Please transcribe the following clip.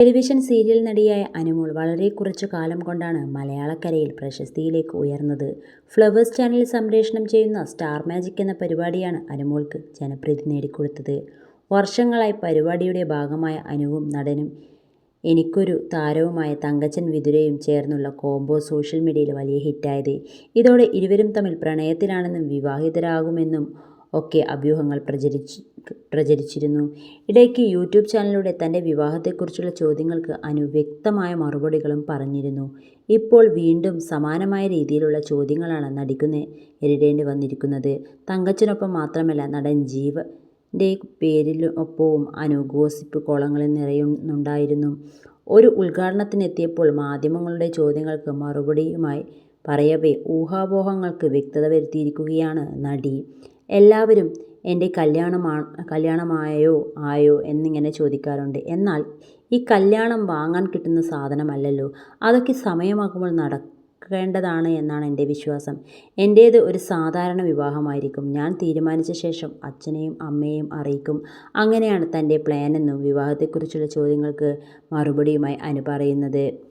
Television serial നടിയായ Anumol വളരെ കുറച്ചു കാലം കൊണ്ടാണ് മലയാളക്കരയിൽ പ്രശസ്തിയിലേക്ക് ഉയർന്നത്. ഫ്ലവേഴ്സ് ചാനൽ സംപ്രേഷണം ചെയ്യുന്ന സ്റ്റാർ മാജിക് എന്ന പരിപാടിയാണ് അനുമോൾക്ക് ജനപ്രീതി നേടിക്കൊടുത്തത്. വർഷങ്ങളായി പരിപാടിയുടെ ഭാഗമായ അനുവും നടനും എനിക്കൊരു താരവുമായ തങ്കച്ചൻ വിതുരയും ചേർന്നുള്ള കോംബോ സോഷ്യൽ മീഡിയയിൽ വലിയ ഹിറ്റായത്. ഇതോടെ ഇരുവരും തമ്മിൽ പ്രണയത്തിലാണെന്നും വിവാഹിതരാകുമെന്നും ഒക്കെ അഭ്യൂഹങ്ങൾ പ്രചരിച്ച് പ്രചരിച്ചിരുന്നു. ഇടയ്ക്ക് യൂട്യൂബ് ചാനലിലൂടെ തന്റെ വിവാഹത്തെക്കുറിച്ചുള്ള ചോദ്യങ്ങൾക്ക് അനു വ്യക്തമായ മറുപടികളും പറഞ്ഞിരുന്നു. ഇപ്പോൾ വീണ്ടും സമാനമായ രീതിയിലുള്ള ചോദ്യങ്ങളാണ് നടിക്കു നേരിടേണ്ടി വന്നിരിക്കുന്നത്. തങ്കച്ചനൊപ്പം മാത്രമല്ല നടൻ ജീവന്റെ പേരിലൊപ്പവും അനു കോളങ്ങളിൽ നിറയുന്നുണ്ടായിരുന്നു. ഒരു ഉദ്ഘാടനത്തിനെത്തിയപ്പോൾ മാധ്യമങ്ങളുടെ ചോദ്യങ്ങൾക്ക് മറുപടിയുമായി പറയവേ ഊഹാപോഹങ്ങൾക്ക് വ്യക്തത വരുത്തിയിരിക്കുകയാണ് നടി. എല്ലാവരും എന്റെ കല്യാണമാണ് കല്യാണമായോ ആയോ എന്നിങ്ങനെ ചോദിക്കാറുണ്ട്. എന്നാൽ ഈ കല്യാണം വാങ്ങാൻ കിട്ടുന്ന സാധനമല്ലല്ലോ. അതൊക്കെ സമയമാകുമ്പോൾ നടക്കേണ്ടതാണ് എന്നാണ് എന്റെ വിശ്വാസം. എന്റേത് ഒരു സാധാരണ വിവാഹമായിരിക്കും. ഞാൻ തീരുമാനിച്ച ശേഷം അച്ഛനെയും അമ്മയെയും അറിയിക്കും. അങ്ങനെയാണ് തന്റെ പ്ലാനെന്നും വിവാഹത്തെക്കുറിച്ചുള്ള ചോദ്യങ്ങൾക്ക് മറുപടിയുമായി അനു പറയുന്നത്.